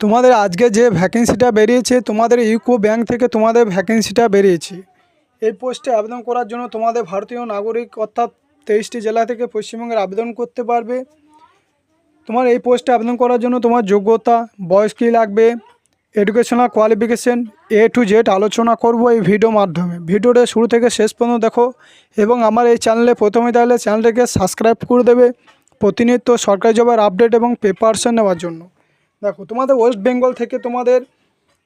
তোমাদের আজকে যে ভ্যাকেন্সিটা বেরিয়েছে, তোমাদের ইউকো ব্যাংক থেকে তোমাদের ভ্যাকেন্সিটা বেরিয়েছে। এই পোস্টে আবেদন করার জন্য তোমাদের ভারতীয় নাগরিক অর্থাৎ তেইশটি জেলা থেকে পশ্চিমবঙ্গের আবেদন করতে পারবে। তোমার এই পোস্টে আবেদন করার জন্য তোমার যোগ্যতা, বয়স কী লাগবে educational qualification A to Z আলোচনা করব এই ভিডিও মাধ্যমে। ভিডিওটা শুরু থেকে শেষ পর্যন্ত দেখো এবং আমার এই চ্যানেলে প্রথমে তাহলে চ্যানেলটাকে সাবস্ক্রাইব করে দেবে। প্রতিনিয়ত সরকারি জবের আপডেট এবং প্রিপারেশন নেওয়ার জন্য। দেখো, তোমাদের ওয়েস্ট বেঙ্গল থেকে তোমাদের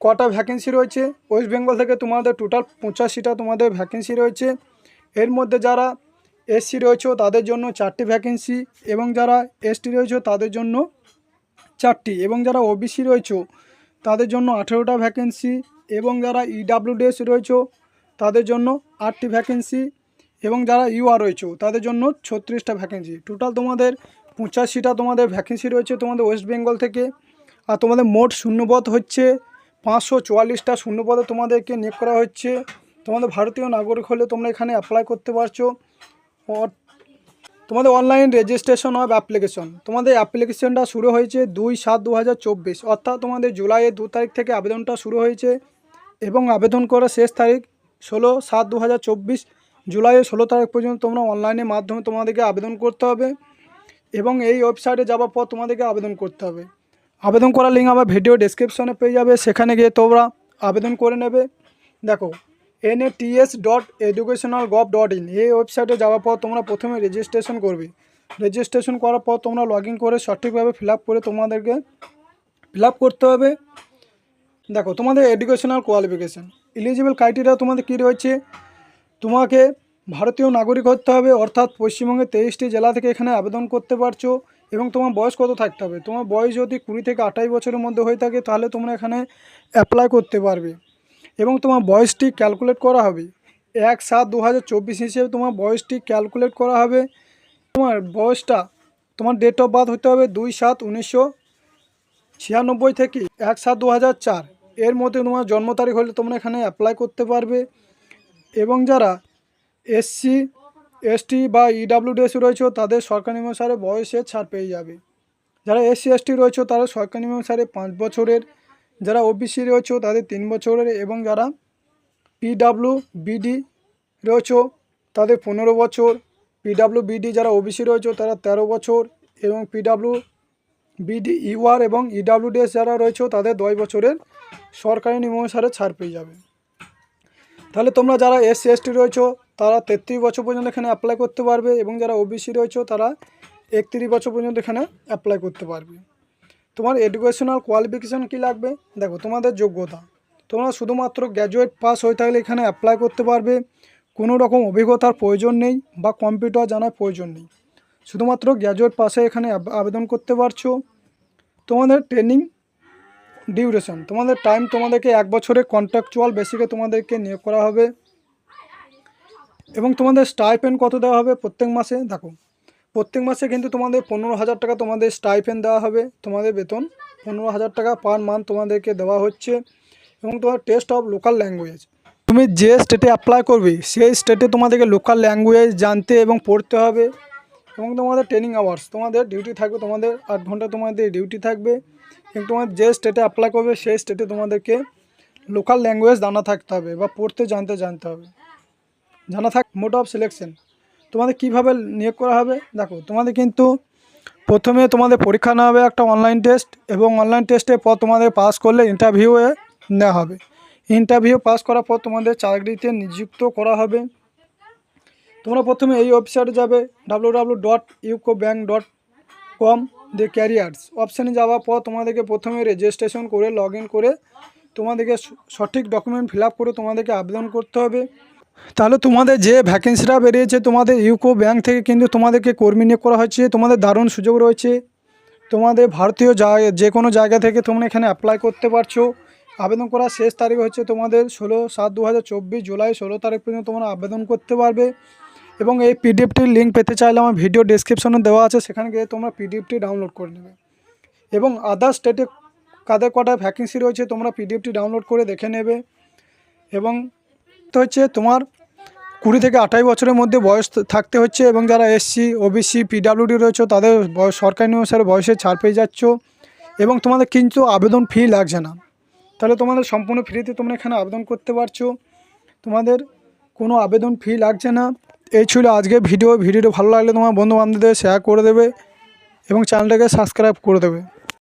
কটা ভ্যাকেন্সি রয়েছে? ওয়েস্ট বেঙ্গল থেকে তোমাদের টোটাল পঁচাশিটা তোমাদের ভ্যাকেন্সি রয়েছে। এর মধ্যে যারা এসসি রয়েছে, তাদের জন্য চারটি ভ্যাকেন্সি এবং যারা এসটি রয়েছে, তাদের জন্য চারটি। এবং যারা ওবিসি রয়েছে, তাদের জন্য আঠেরোটা ভ্যাকেন্সি এবং যারা ইডাব্লিউডিএস রয়েছে, তাদের জন্য আটটি ভ্যাকেন্সি এবং যারা ইউআর রয়েছে, তাদের জন্য ছত্রিশটা ভ্যাকেন্সি টোটাল তোমাদের পঁচাশিটা তোমাদের ভ্যাকেন্সি রয়েছে তোমাদের ওয়েস্ট বেঙ্গল থেকে। আর তোমাদের মোট শূন্যপদ হচ্ছে পাঁচশো চুয়াল্লিশটা শূন্যপদে তোমাদেরকে নিয়োগ করা হচ্ছে। তোমাদের ভারতীয় নাগরিক হলে তোমরা এখানে অ্যাপ্লাই করতে পারছ। তোমাদের অনলাইন রেজিস্ট্রেশন অফ অ্যাপ্লিকেশন তোমাদের অ্যাপ্লিকেশনটা শুরু হয়েছে দুই সাত দু অর্থাৎ তোমাদের জুলাইয়ের দু তারিখ থেকে আবেদনটা শুরু হয়েছে এবং আবেদন করার শেষ তারিখ ষোলো সাত দু জুলাইয়ের ষোলো তারিখ পর্যন্ত তোমরা অনলাইনের মাধ্যমে তোমাদেরকে আবেদন করতে হবে এবং এই ওয়েবসাইটে যাওয়ার পর তোমাদেরকে আবেদন করতে হবে। আবেদন করার লিঙ্ক আমার ভিডিও ডেসক্রিপশনে পেয়ে যাবে, সেখানে গিয়ে তোমরা আবেদন করে নেবে। দেখো N A NATS dot educational gov dot in এই ওয়েবসাইটে যাওয়ার পর তোমরা প্রথমে রেজিস্ট্রেশন করবে। রেজিস্ট্রেশন করার পর তোমরা লগ করে সঠিকভাবে ফিল করে তোমাদেরকে ফিল করতে হবে। দেখো, তোমাদের এডুকেশনাল কোয়ালিফিকেশান এলিজিবল ক্রাইটেরিয়া তোমাদের কী রয়েছে? তোমাকে ভারতীয় নাগরিক হতে হবে, অর্থাৎ পশ্চিমবঙ্গের তেইশটি জেলা থেকে এখানে আবেদন করতে পারছ। এবং তোমার বয়স কত থাকতে হবে? তোমার বয়স যদি কুড়ি থেকে আঠাশ বছরের মধ্যে হয়ে থাকে, তাহলে তোমরা এখানে অ্যাপ্লাই করতে পারবে। এবং তোমার বয়সটি ক্যালকুলেট করা হবে। এক সাত দু হাজার চব্বিশ হিসেবে তোমার বয়সটি ক্যালকুলেট করা হবে। তোমার বয়সটা তোমার ডেট অফ বার্থ হতে হবে দুই সাত উনিশশো ছিয়ানব্বই থেকে এক সাত দু হাজার চার। এর মধ্যে তোমার জন্ম তারিখ হলে তোমরা এখানে অ্যাপ্লাই করতে পারবে। এবং যারা এসসি এসটি বা ইডাব্লিউডিএস রয়েছে, তাদের সরকারি অনুসারে বয়সে ছাড় পেয়ে যাবে। যারা এসসি, এসটি রয়েছে, তারা সরকারি অনুসারে পাঁচ বছরের। যারা ওবিসি রয়েছে, তাদের তিন বছরের এবং যারা পিডাব্লিউ বিডি রয়েছে, তাদের পনেরো বছর। পিডাব্লিউ বিডি যারা ওবিসি রয়েছে, তারা তেরো বছর এবং পিডাব্লিউ বিডি ইউআর এবং ইডাব্লিউডিএস যারা রয়েছে, তাদের দশ বছরের সরকারি নিয়ম অনুসারে ছাড় পেয়ে যাবে। তাহলে তোমরা যারা এসসি, এসটি রয়েছো তারা তেত্রিশ বছর পর্যন্ত এখানে অ্যাপ্লাই করতে পারবে এবং যারা ওবিসি রয়েছে তারা একত্রিশ বছর পর্যন্ত এখানে অ্যাপ্লাই করতে পারবে। তোমার এডুকেশনাল কোয়ালিফিকেশান কী লাগবে? দেখো, তোমাদের যোগ্যতা। তোমরা শুধুমাত্র গ্র্যাজুয়েট পাস হয়ে থাকলে এখানে অ্যাপ্লাই করতে পারবে। কোনো রকম অভিজ্ঞতার প্রয়োজন নেই বা কম্পিউটার জানার প্রয়োজন নেই। শুধুমাত্র গ্র্যাজুয়েট পাসে এখানে আবেদন করতে পারছ। তোমাদের ট্রেনিং ডিউরেশন তোমাদের টাইম তোমাদেরকে এক বছরে কন্ট্রাকচুয়াল বেসিকে তোমাদেরকে নিয়োগ করা হবে। এবং তোমাদের স্টাইপেন কত দেওয়া হবে প্রত্যেক মাসে? দেখো, প্রত্যেক মাসে কিন্তু তোমাদের পনেরো হাজার টাকা তোমাদের স্টাইপেন দেওয়া হবে। তোমাদের বেতন পনেরো হাজার টাকা পার মান্থ তোমাদেরকে দেওয়া হচ্ছে। এবং তোমার টেস্ট অফ লোকাল ল্যাঙ্গুয়েজ তুমি যে স্টেটে অ্যাপ্লাই করবে, সেই স্টেটে তোমাদেরকে লোকাল ল্যাঙ্গুয়েজ জানতে এবং পড়তে হবে। এবং তোমাদের ট্রেনিং আওয়ার্স তোমাদের ডিউটি থাকবে তোমাদের আট ঘণ্টা তোমাদের ডিউটি থাকবে। এবং তোমার যে স্টেটে অ্যাপ্লাই করবে, সেই স্টেটে তোমাদেরকে লোকাল ল্যাঙ্গুয়েজ জানা থাকতে হবে বা পড়তে জানতে জানতে হবে। জানা থাক মোড অফ সিলেকশন তোমাদের কীভাবে নিয়োগ করা হবে? দেখো, তোমাদের কিন্তু প্রথমে তোমাদের পরীক্ষা নেওয়া হবে একটা অনলাইন টেস্ট এবং অনলাইন টেস্টের পর তোমাদের পাস করলে ইন্টারভিউয়ে নেওয়া হবে। ইন্টারভিউ পাস করার পর তোমাদের চাকরিতে নিযুক্ত করা হবে। তোমরা প্রথমে এই ওয়েবসাইটে যাবে W W dot UCO bank dot com the careers অপশানে যাওয়ার পর তোমাদেরকে প্রথমে রেজিস্ট্রেশন করে লগ করে তোমাদেরকে সঠিক ডকুমেন্ট ফিল করে তোমাদেরকে আবেদন করতে হবে। তাহলে তোমাদের যে ভ্যাকেন্সিটা বেরিয়েছে, তোমাদের ইউকো ব্যাংক থেকে কিন্তু তোমাদেরকে কর্মী নিয়োগ করা হচ্ছে, তোমাদের দারুণ সুযোগ রয়েছে। তোমাদের ভারতীয় যে কোনো জায়গা থেকে তোমরা এখানে অ্যাপ্লাই করতে পারছ। আবেদন করার শেষ তারিখ হচ্ছে তোমাদের ষোলো সাত দু জুলাই ষোলো তারিখ পর্যন্ত তোমরা আবেদন করতে পারবে। এবং এই পিডিএফটির লিঙ্ক পেতে চাইলে আমার ভিডিও ডেসক্রিপশনে দেওয়া আছে, সেখানে গিয়ে তোমরা পিডিএফটি ডাউনলোড করে নেবে। এবং আদার স্টেটে কাদের কটা ভ্যাকেন্সি রয়েছে, তোমরা পিডিএফটি ডাউনলোড করে দেখে নেবে। এবং তো হচ্ছে। তোমার কুড়ি থেকে আঠাশ বছরের মধ্যে বয়স থাকতে হচ্ছে এবং যারা এসসি ওবিসি পিডাব্লিউডি রয়েছে, তাদের বয়স সরকারি অনুসারে বয়সে ছাড় পেয়ে যাচ্ছ এবং তোমাদের কিন্তু আবেদন ফি লাগছে না। তাহলে তোমাদের সম্পূর্ণ ফ্রিতে তোমরা এখানে আবেদন করতে পারছ। তোমাদের কোনো আবেদন ফি লাগছে না। এই ছিল আজকে ভিডিও। ভিডিওটা ভালো লাগলে তোমার বন্ধু বান্ধবদের শেয়ার করে দেবে এবং চ্যানেলটাকে সাবস্ক্রাইব করে দেবে।